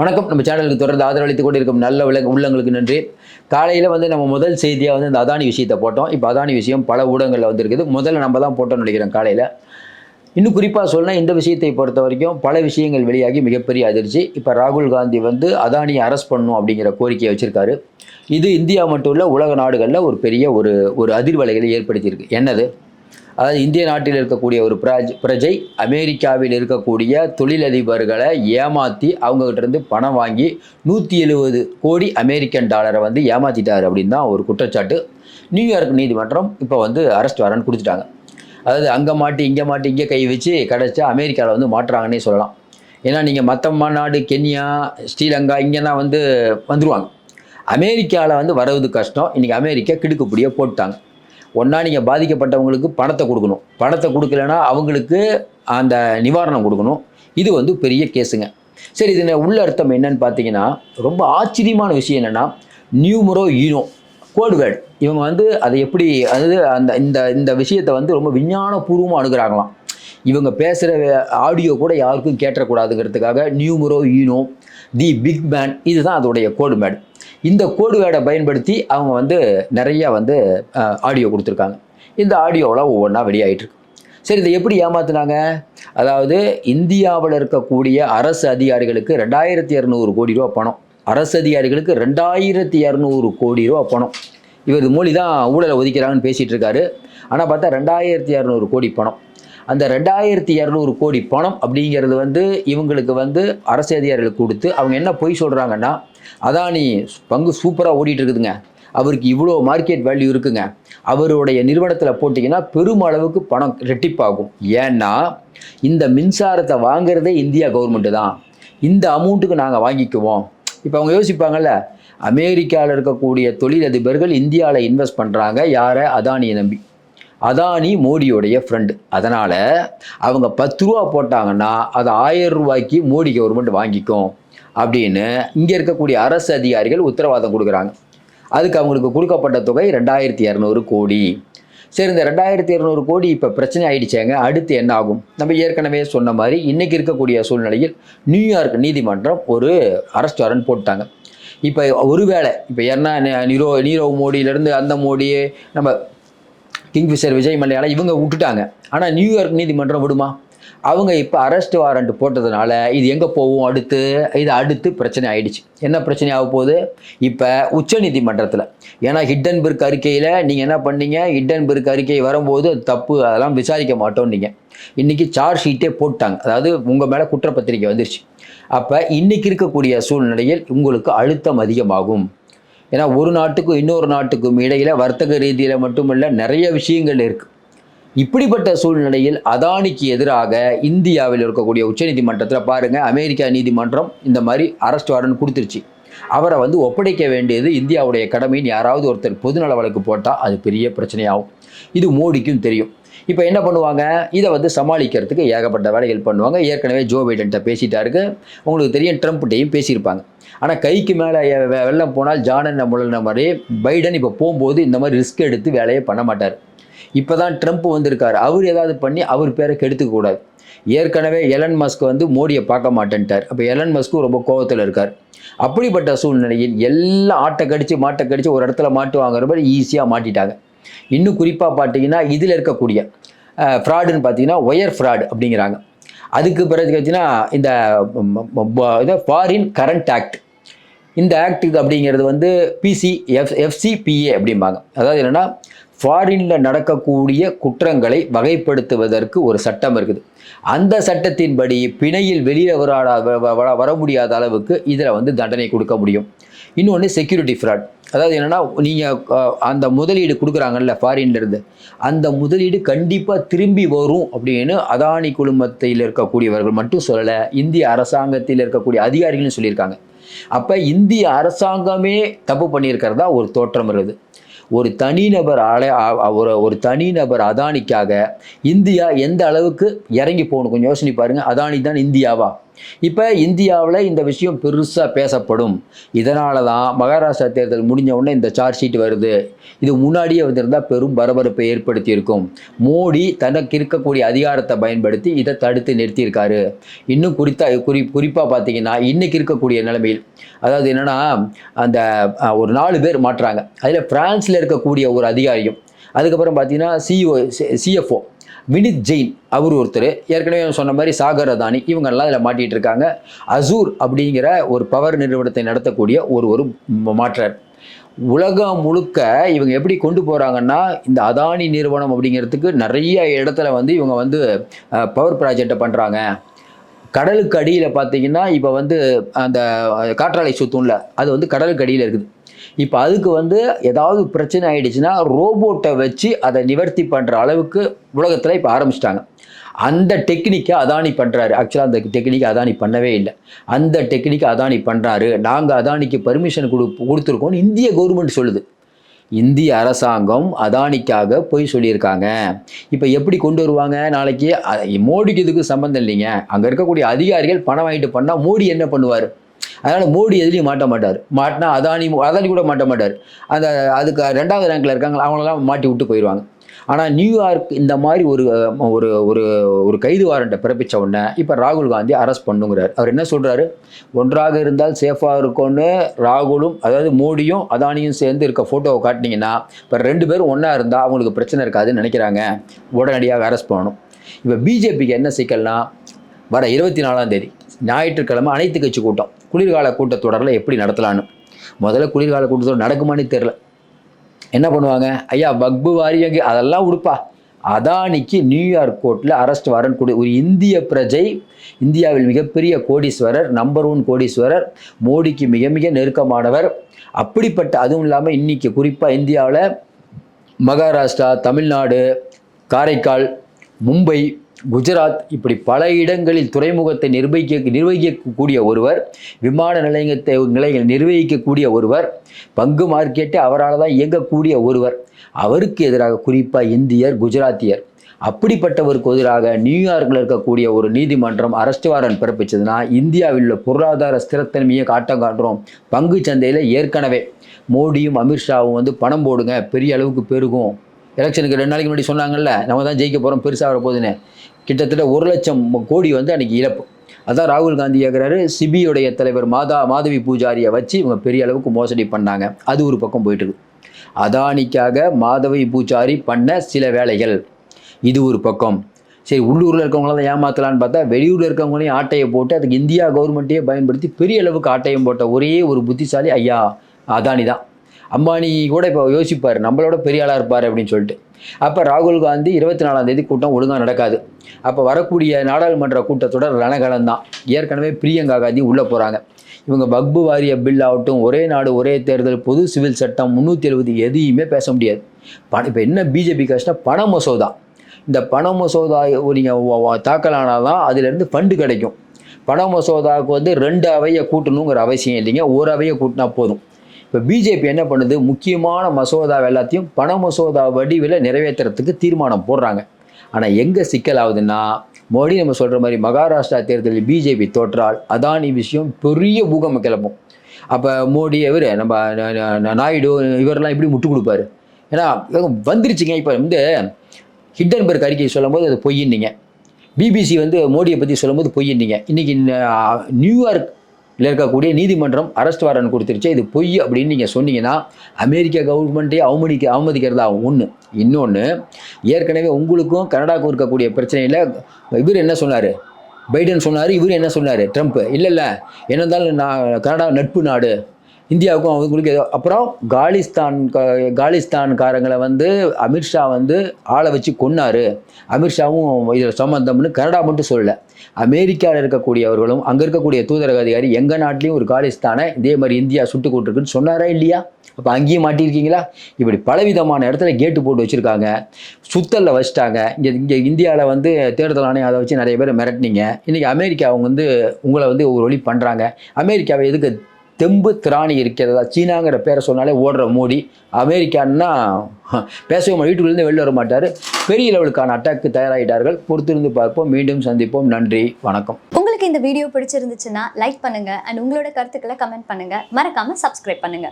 வணக்கம். நம்ம சேனலுக்கு தொடர்ந்து ஆதரவளித்து கொண்டு இருக்கும் நல்ல உள்ள உள்ளங்களுக்கு நன்றி. காலையில் வந்து நம்ம முதல் செய்தியாக வந்து இந்த அதானி விஷயத்தை போட்டோம். இப்போ அதானி விஷயம் பல ஊடகங்களில் வந்திருக்குது. முதல்ல நம்ம தான் போட்டோம்னு நினைக்கிறோம் காலையில். இன்னும் குறிப்பாக சொல்லணும் இந்த விஷயத்தை பொறுத்த வரைக்கும் பல விஷயங்கள் வெளியாகி மிகப்பெரிய அதிர்ச்சி. இப்போ ராகுல் காந்தி வந்து அதானியை அரெஸ்ட் பண்ணும் அப்படிங்கிற கோரிக்கையை வச்சுருக்காரு. இது இந்தியா மட்டும் இல்லை உலக நாடுகளில் ஒரு பெரிய ஒரு ஒரு அதிர்வலைகளை ஏற்படுத்தியிருக்கு. என்னது? அதாவது இந்திய நாட்டில் இருக்கக்கூடிய ஒரு பிரஜ பிரஜை அமெரிக்காவில் இருக்கக்கூடிய தொழிலதிபர்களை ஏமாற்றி அவங்ககிட்ட இருந்து பணம் வாங்கி நூற்றி எழுபது கோடி அமெரிக்கன் டாலரை வந்து ஏமாற்றிட்டார் அப்படின்னு தான் ஒரு குற்றச்சாட்டு. நியூயார்க் நீதிமன்றம் இப்போ வந்து அரெஸ்ட் வரன்னு கொடுத்துட்டாங்க. அதாவது அங்கே மாட்டி இங்கே மாட்டி இங்கே கை வச்சு கிடச்சா அமெரிக்காவில் வந்து மாட்டுறாங்கன்னே சொல்லலாம். ஏன்னா நீங்கள் மற்ற நாடு கென்யா ஸ்ரீலங்கா இங்கெல்லாம் வந்து வந்துடுவாங்க அமெரிக்காவில் வந்து வரது கஷ்டம். இன்றைக்கி அமெரிக்கா கிடுக்குப்படியே போட்டாங்க. ஒன்றா நீங்கள் பாதிக்கப்பட்டவங்களுக்கு பணத்தை கொடுக்கணும். பணத்தை கொடுக்கலன்னா அவங்களுக்கு அந்த நிவாரணம் கொடுக்கணும். இது வந்து பெரிய கேஸுங்க. சரி இதில் உள்ள அர்த்தம் என்னன்னு பார்த்தீங்கன்னா ரொம்ப ஆச்சரியமான விஷயம் என்னென்னா நியூமரோ ஈனோ கோட் வேர்டு இவங்க வந்து அதை எப்படி அதாவது அந்த இந்த இந்த விஷயத்தை வந்து ரொம்ப விஞ்ஞானபூர்வமாக அணுகிறாங்களாம். இவங்க பேசுகிற ஆடியோ கூட யாருக்கும் கேட்டக்கூடாதுங்கிறதுக்காக numero uno the big man இதுதான் அதோடைய கோடு மேடு இந்த கோடு வேர்டை பயன்படுத்தி அவங்க வந்து நிறையா வந்து ஆடியோ கொடுத்துருக்காங்க. இந்த ஆடியோவெலாம் ஒவ்வொன்றா வெளியாகிட்டுருக்கு சரி இதை எப்படி ஏமாத்தினாங்க? அதாவது இந்தியாவில் இருக்கக்கூடிய அரசு அதிகாரிகளுக்கு ரெண்டாயிரத்தி இரநூறு கோடி ரூபா பணம். அரசு அதிகாரிகளுக்கு ரெண்டாயிரத்தி இரநூறு கோடி ரூபா பணம். இவர் மொழி தான் ஊழலை ஒதுக்கிறாங்கன்னு பேசிகிட்டு இருக்காரு ஆனால் பார்த்தா ரெண்டாயிரத்தி இரநூறு கோடி பணம். அந்த ரெண்டாயிரத்தி இரநூறு கோடி பணம் அப்படிங்கிறது வந்து இவங்களுக்கு வந்து அரசு அதிகாரிகளுக்கு கொடுத்து அவங்க என்ன பொய் சொல்கிறாங்கன்னா அதானி பங்கு சூப்பராக ஓடிட்டு இருக்குதுங்க அவருக்கு இவ்வளோ மார்க்கெட் வேல்யூ இருக்குங்க. அவருடைய நிறுவனத்தில் போட்டிங்கன்னா பெரும் அளவுக்கு பணம் ரெட்டிப்பாகும். ஏன்னா இந்த மின்சாரத்தை வாங்குறதே இந்தியா கவர்மெண்ட்டு தான். இந்த அமௌண்ட்டுக்கு நாங்கள் வாங்கிக்குவோம். இப்போ அவங்க யோசிப்பாங்கல்ல அமெரிக்காவில் இருக்கக்கூடிய தொழிலதிபர்கள் இந்தியாவில் இன்வெஸ்ட் பண்ணுறாங்க யாரை? அதானியை நம்பி. அதானி மோடியோடைய ஃப்ரெண்டு அதனால் அவங்க பத்து ரூபா போட்டாங்கன்னா அதை ஆயிரம் ரூபாய்க்கு மோடி கவர்மெண்ட் வாங்கிக்கும் அப்படின்னு இங்கே இருக்கக்கூடிய அரசு அதிகாரிகள் உத்தரவாதம் கொடுக்குறாங்க. அதுக்கு அவங்களுக்கு கொடுக்கப்பட்ட தொகை ரெண்டாயிரத்தி இரநூறு கோடி. சரி இந்த ரெண்டாயிரத்தி இரநூறு கோடி இப்போ பிரச்சனை ஆகிடுச்சேங்க அடுத்து என்ன ஆகும்? நம்ம ஏற்கனவே சொன்ன மாதிரி இன்றைக்கி இருக்கக்கூடிய சூழ்நிலையில் நியூயார்க் நீதிமன்றம் ஒரு அரெஸ்ட் வாரண்ட் போட்டாங்க. இப்போ ஒருவேளை இப்போ என்ன நீரோ நீரவ் மோடியிலேருந்து அந்த மோடியே நம்ம கிங்ஃபிஷர் விஜய் மல்லையால இவங்க விட்டுட்டாங்க. ஆனால் நியூயார்க் நீதிமன்றம் விடுமா? அவங்க இப்போ அரெஸ்ட் வாரண்ட் போட்டதுனால இது எங்கே போகும் அடுத்து? இது அடுத்து பிரச்சனை ஆயிடுச்சு. என்ன பிரச்சனை ஆக போகுது? இப்போ உச்சநீதிமன்றத்தில் ஏன்னா ஹிட்டன்பர்க் அறிக்கையில் நீங்கள் என்ன பண்ணீங்க? ஹிட்டன்பர்க் அறிக்கை வரும்போது தப்பு அதெல்லாம் விசாரிக்க மாட்டோம் நீங்கள் இன்றைக்கி சார்ஜ் ஷீட்டே போட்டாங்க. அதாவது உங்கள் மேலே குற்றப்பத்திரிக்கை வந்துருச்சு. அப்போ இன்றைக்கி இருக்கக்கூடிய சூழ்நிலையில் உங்களுக்கு அழுத்தம் அதிகமாகும். ஏன்னா ஒரு நாட்டுக்கும் இன்னொரு நாட்டுக்கும் இடையில் வர்த்தக ரீதியில் மட்டுமல்ல நிறைய விஷயங்கள் இருக்குது இப்படிப்பட்ட சூழ்நிலையில் அதானிக்கு எதிராக இந்தியாவில் இருக்கக்கூடிய உச்சநீதிமன்றத்தில் பாருங்கள் அமெரிக்கா நீதிமன்றம் இந்த மாதிரி அரெஸ்ட் வாரண்ட் கொடுத்துருச்சு. அவரை வந்து ஒப்படைக்க வேண்டியது இந்தியாவுடைய கடமைன்னு யாராவது ஒருத்தர் பொதுநல வழக்கு போட்டால் அது பெரிய பிரச்சனையாகும். இது மோடிக்கும் தெரியும். இப்போ என்ன பண்ணுவாங்க? இதை வந்து சமாளிக்கிறதுக்கு ஏகப்பட்ட வேலைகள் பண்ணுவாங்க. ஏற்கனவே ஜோ பைடன்ட்ட பேசிட்டாருக்கு. உங்களுக்கு தெரியும் ட்ரம்ப்டையும் பேசியிருப்பாங்க. ஆனால் கைக்கு மேலே வெள்ளம் போனால் ஜானன் முழன மாதிரி பைடன் இப்போ போகும்போது இந்த மாதிரி ரிஸ்க் எடுத்து வேலையை பண்ண மாட்டார். இப்போ தான் ட்ரம்ப் வந்திருக்காரு. அவர் ஏதாவது பண்ணி அவர் பேரை கெடுத்துக்கூடாது ஏற்கனவே எலன் மஸ்க் வந்து மோடியை பார்க்க மாட்டேன்ட்டார். அப்போ எலன் மஸ்க்கும் ரொம்ப கோபத்தில் இருக்கார். அப்படிப்பட்ட சூழ்நிலையில் எல்லாம் ஆட்டை கடித்து மாட்டை கடிச்சு ஒரு இடத்துல மாட்டு வாங்குற மாதிரி ஈஸியாக மாட்டிட்டாங்க. இன்னும் குறிப்பாக பார்த்தீங்கன்னா இதில் இருக்கக்கூடிய ஃப்ராடுன்னு பார்த்தீங்கன்னா ஒயர் ஃப்ராட் அப்படிங்கிறாங்க. அதுக்கு பிறகு பார்த்தீங்கன்னா இந்த ஃபாரின் கரண்ட் ஆக்ட் இந்த ஆக்ட் அப்படிங்கிறது வந்து பிசி எஃப் எஃப்சிபிஏ அப்படிம்பாங்க. அதாவது என்னென்னா ஃபாரினில் நடக்கக்கூடிய குற்றங்களை வகைப்படுத்துவதற்கு ஒரு சட்டம் இருக்குது. அந்த சட்டத்தின்படி பிணையில் வெளியே வராட வர முடியாத அளவுக்கு இதில் வந்து தண்டனை கொடுக்க முடியும். இன்னொன்று செக்யூரிட்டி ஃப்ராட் அதாவது என்னென்னா நீங்கள் அந்த முதலீடு கொடுக்குறாங்கல்ல ஃபாரின்லேருந்து அந்த முதலீடு கண்டிப்பாக திரும்பி வரும் அப்படின்னு அதானி குழுமத்தில் இருக்கக்கூடியவர்கள் மட்டும் சொல்லலை இந்திய அரசாங்கத்தில் இருக்கக்கூடிய அதிகாரிகளும் சொல்லியிருக்காங்க. அப்போ இந்திய அரசாங்கமே தப்பு பண்ணியிருக்கிறதா ஒரு தோற்றம் இருக்குது. ஒரு தனிநபர் அலை ஒரு ஒரு தனிநபர் அதானிக்காக இந்தியா எந்த அளவுக்கு இறங்கி போகணும்? கொஞ்சம் யோசனை பாருங்கள் அதானி தான் இந்தியாவா? இப்போ இந்தியாவில் இந்த விஷயம் பெருசாக பேசப்படும். இதனால தான் மகாராஷ்டிரா தேர்தல் முடிஞ்ச உடனே இந்த சார்ஜ் ஷீட் வருது. இது முன்னாடியே வந்திருந்தால் பெரும் பரபரப்பை ஏற்படுத்தியிருக்கும். மோடி தனக்கு இருக்கக்கூடிய அதிகாரத்தை பயன்படுத்தி இதை தடுத்து நிறுத்தியிருக்காரு. இன்னும் குறித்தா குறி குறிப்பாக பார்த்தீங்கன்னா இன்றைக்கி இருக்கக்கூடிய நிலைமையில் அதாவது என்னன்னா அந்த ஒரு நாலு பேர் மாட்டுறாங்க. அதில் ஃப்ரான்ஸில் இருக்கக்கூடிய ஒரு அதிகாரியும் அதுக்கப்புறம் பார்த்தீங்கன்னா சிஓ சிஎஃப்ஓ வினித் ஜெயின் அவர் ஒருத்தர். ஏற்கனவே சொன்ன மாதிரி சாகர் அதானி இவங்கெல்லாம் இதில் மாட்டிகிட்டு இருக்காங்க அசூர் அப்படிங்கிற ஒரு பவர் நிறுவனத்தை நடத்தக்கூடிய ஒரு ஒரு மாற்றார். உலகம் முழுக்க இவங்க எப்படி கொண்டு போகிறாங்கன்னா இந்த அதானி நிறுவனம் அப்படிங்கிறதுக்கு நிறைய இடத்துல வந்து இவங்க வந்து பவர் ப்ராஜெக்டை பண்ணுறாங்க கடலுக்கு அடியில் பார்த்தீங்கன்னா இப்போ வந்து அந்த காற்றாலை சுத்தம்ல அது வந்து கடலுக்கு அடியில் இருக்குது. இப்போ அதுக்கு வந்து ஏதாவது பிரச்சனை ஆயிடுச்சுன்னா ரோபோட்டை வச்சு அதை நிவர்த்தி பண்ணுற அளவுக்கு உலகத்தில் இப்போ ஆரம்பிச்சிட்டாங்க. அந்த டெக்னிக்கை அதானி பண்ணுறாரு ஆக்சுவலாக அந்த டெக்னிக்கை அதானி பண்ணவே இல்லை. அந்த டெக்னிக்கை அதானி பண்ணுறாரு நாங்கள் அதானிக்கு பர்மிஷன் கொடு கொடுத்துருக்கோம்னு இந்திய கவர்மெண்ட் சொல்லுது. இந்திய அரசாங்கம் அதானிக்காக போய் சொல்லியிருக்காங்க. இப்போ எப்படி கொண்டு வருவாங்க? நாளைக்கு மோடிக்கு இதுக்கு சம்மந்தம் இல்லைங்க. அங்கே இருக்கக்கூடிய அதிகாரிகள் பணம் வாங்கிட்டு பண்ணால் மோடி என்ன பண்ணுவார்? அதனால் மோடி எதுலேயும் மாட்ட மாட்டார். மாட்டினா அதானி அதானி கூட மாட்ட மாட்டார். அந்த அதுக்கு ரெண்டாவது ரேங்கில் இருக்காங்க அவங்களெல்லாம் மாட்டி விட்டு போயிடுவாங்க ஆனால் நியூயார்க் இந்த மாதிரி ஒரு ஒரு ஒரு ஒரு கைது வாரண்ட்டை பிறப்பிச்ச உடனே இப்போ ராகுல் காந்தி அரெஸ்ட் பண்ணுங்கிறார். அவர் என்ன சொல்கிறாரு ஒன்றாக இருந்தால் சேஃபாக இருக்கும்னு ராகுலும் அதாவது மோடியும் அதானியும் சேர்ந்து இருக்க ஃபோட்டோவை காட்டினீங்கன்னா இப்போ ரெண்டு பேரும் ஒன்றா இருந்தால் அவங்களுக்கு பிரச்சனை இருக்காதுன்னு நினைக்கிறாங்க. உடனடியாக அரெஸ்ட் பண்ணணும். இப்போ பிஜேபிக்கு என்ன சிக்கல்னா வர இருபத்தி நாலாம் தேதி. ஞாயிற்றுக்கிழமை அனைத்து கட்சி கூட்டம். குளிர்கால கூட்டத்தொடரில் எப்படி நடத்தலான்னு. முதல்ல குளிர்கால கூட்டத்தொடர் நடக்குமான்னு தெரில என்ன பண்ணுவாங்க? ஐயா வக்பு வாரியங்க அதெல்லாம் உடுப்பா. அதானிக்கு நியூயார்க் கோர்ட்டில் அரெஸ்ட் வாரண்ட் கொடு ஒரு இந்திய பிரஜை இந்தியாவில் மிகப்பெரிய கோடீஸ்வரர் நம்பர் ஒன் கோடீஸ்வரர் மோடிக்கு மிக மிக நெருக்கமானவர். அப்படிப்பட்ட அதுவும் இல்லாமல் இன்றைக்கி குறிப்பாக இந்தியாவில் மகாராஷ்டிரா தமிழ்நாடு காரைக்கால் மும்பை குஜராத் இப்படி பல இடங்களில் துறைமுகத்தை நிர்வகிக்க நிர்வகிக்கக்கூடிய ஒருவர் விமான நிலையத்தை நிலையங்கள் நிர்வகிக்கக்கூடிய ஒருவர் பங்கு மார்க்கெட்டை அவரால் தான் இயங்கக்கூடிய ஒருவர் அவருக்கு எதிராக குறிப்பாக இந்தியர் குஜராத்தியர் அப்படிப்பட்டவருக்கு எதிராக நியூயார்க்கில் இருக்கக்கூடிய ஒரு நீதிமன்றம் அரெஸ்ட் வாரண்ட் பிறப்பிச்சதுன்னா இந்தியாவில் உள்ள பொருளாதார ஸ்திரத்தன்மையை காட்டம் காட்டுறோம். பங்கு சந்தையில் ஏற்கனவே மோடியும் அமித்ஷாவும் வந்து பணம் போடுங்க பெரிய அளவுக்கு பெருகும். எலெக்ஷனுக்கு ரெண்டு நாளைக்கு முன்னாடி சொன்னாங்கல்ல நம்ம தான் ஜெயிக்க போகிறோம் பெருசாக வர போகுதுன்னு. கிட்டத்தட்ட ஒரு லட்சம் கோடி வந்து அன்றைக்கி இழப்பு. அதான் ராகுல் காந்தி கேட்குறாரு சிபியுடைய தலைவர் மாதா மாதவி பூஜாரியை வச்சு இவங்க பெரிய அளவுக்கு மோசடி பண்ணாங்க. அது ஒரு பக்கம் போயிட்டுருக்கு அதானிக்காக மாதவி பூஜாரி பண்ண சில வேலைகள். இது ஒரு பக்கம். சரி உள்ளூரில் இருக்கவங்களாம் தான் ஏமாத்தலான்னு பார்த்தா வெளியூரில் இருக்கவங்களையும் ஆட்டையை போட்டு அதுக்கு இந்தியா கவர்மெண்ட்டையே பயன்படுத்தி பெரிய அளவுக்கு ஆட்டையும் போட்ட ஒரே ஒரு புத்திசாலி ஐயா அதானி தான். அம்பானி கூட இப்போ யோசிப்பார் நம்மளோட பெரிய ஆளாக இருப்பார் அப்படின்னு சொல்லிட்டு. அப்போ ராகுல் காந்தி இருபத்தி நாலாம் தேதி கூட்டம் ஒழுங்காக நடக்காது. அப்போ வரக்கூடிய நாடாளுமன்ற கூட்டத்தொடர் ரணகலம் தான் ஏற்கனவே பிரியங்கா காந்தி உள்ளே போகிறாங்க இவங்க பக்பு வாரிய பில் ஆகட்டும் ஒரே நாடு ஒரே தேர்தல் பொது சிவில் சட்டம் முந்நூற்றி எழுபது எதையுமே பேச முடியாது. பண இப்போ என்ன பிஜேபி கஷ்டம் பண மசோதா. இந்த பண மசோதா நீங்கள் தாக்கலானால் தான் அதுலேருந்து ஃபண்டு கிடைக்கும். பண மசோதாவுக்கு வந்து ரெண்டு அவையை கூட்டணுங்கிற அவசியம் இல்லைங்க. ஒரு அவையை கூட்டினா போதும். இப்போ பிஜேபி என்ன பண்ணுது? முக்கியமான மசோதா எல்லாத்தையும் பண மசோதா வடிவில் நிறைவேற்றுறதுக்கு தீர்மானம் போடுறாங்க. ஆனால் எங்கே சிக்கல் ஆகுதுன்னா மோடி நம்ம சொல்கிற மாதிரி மகாராஷ்டிரா தேர்தலில் பிஜேபி தோற்றால் அதானி விஷயம் பெரிய பூகம்பம் கிளம்பும். அப்போ மோடி இவர் நம்ம நாயுடு இவரெல்லாம் இப்படி முட்டு கொடுப்பாரு? ஏன்னா வந்துருச்சுங்க. இப்போ வந்து ஹிட்டன்பர்க் அறிக்கை சொல்லும்போது அது பொய்யின்னீங்க. பிபிசி வந்து மோடியை பற்றி சொல்லும்போது பொய்யின்னீங்க. இன்றைக்கி நியூயார்க் இருக்கக்கூடிய நீதிமன்றம் அரெஸ்ட் வாரன் கொடுத்துருச்சு. இது பொய் அப்படின்னு நீங்கள் சொன்னீங்கன்னா அமெரிக்க கவர்மெண்ட்டே அவமதிக்க அவமதிக்கிறதாகும் ஒன்று இன்னொன்று ஏற்கனவே உங்களுக்கும் கனடாவுக்கும் இருக்கக்கூடிய பிரச்சனையில் இவர் என்ன சொன்னார்? பைடன் சொன்னார் இவர் என்ன சொன்னார்? ட்ரம்ப். இல்லை இல்லை என்ன இருந்தாலும் நான் கனடா நட்பு நாடு. இந்தியாவுக்கும் அவங்களுக்கு ஏதோ அப்புறம் காலிஸ்தான் காலிஸ்தான்காரங்களை வந்து அமித்ஷா வந்து ஆளை வச்சு கொன்னாரு. அமித்ஷாவும் இதில் சம்மந்தம்னு கனடா மட்டும் சொல்லலை. அமெரிக்காவில் இருக்கக்கூடியவர்களும் அங்கே இருக்கக்கூடிய தூதரக அதிகாரி எங்கள் நாட்டிலையும் ஒரு காலிஸ்தானை இதே மாதிரி இந்தியா சுட்டு கொண்டிருக்குன்னு சொன்னாரா இல்லையா? அப்போ அங்கேயும் மாட்டியிருக்கீங்களா? இப்படி பலவிதமான இடத்துல கேட்டு போட்டு வச்சுருக்காங்க. சுத்தலில் வச்சுட்டாங்க. இங்கே இங்கே இந்தியாவில் வந்து தேர்தல் ஆணையம் அதை வச்சு நிறைய பேர் மிரட்டினீங்க. இன்றைக்கி அமெரிக்கா அவங்க வந்து உங்களை வந்து ஒரு வழி பண்ணுறாங்க அமெரிக்காவை எதுக்கு தெம்பு திராணி இருக்கிறதா? சீனாங்கிற பேரை சொன்னாலே ஓடுற மோடி. அமெரிக்கான்னா பேசவே வீட்டுக்குள்ளேருந்து வெளில வர மாட்டார். பெரிய லெவலுக்கான அட்டாக்கு தயாராகிட்டார்கள் பொறுத்திருந்து பார்ப்போம். மீண்டும் சந்திப்போம். நன்றி. வணக்கம். உங்களுக்கு இந்த வீடியோ பிடிச்சிருந்துச்சுன்னா லைக் பண்ணுங்கள் அண்ட் உங்களோட கருத்துக்களை கமெண்ட் பண்ணுங்கள் மறக்காமல் சப்ஸ்கிரைப் பண்ணுங்கள்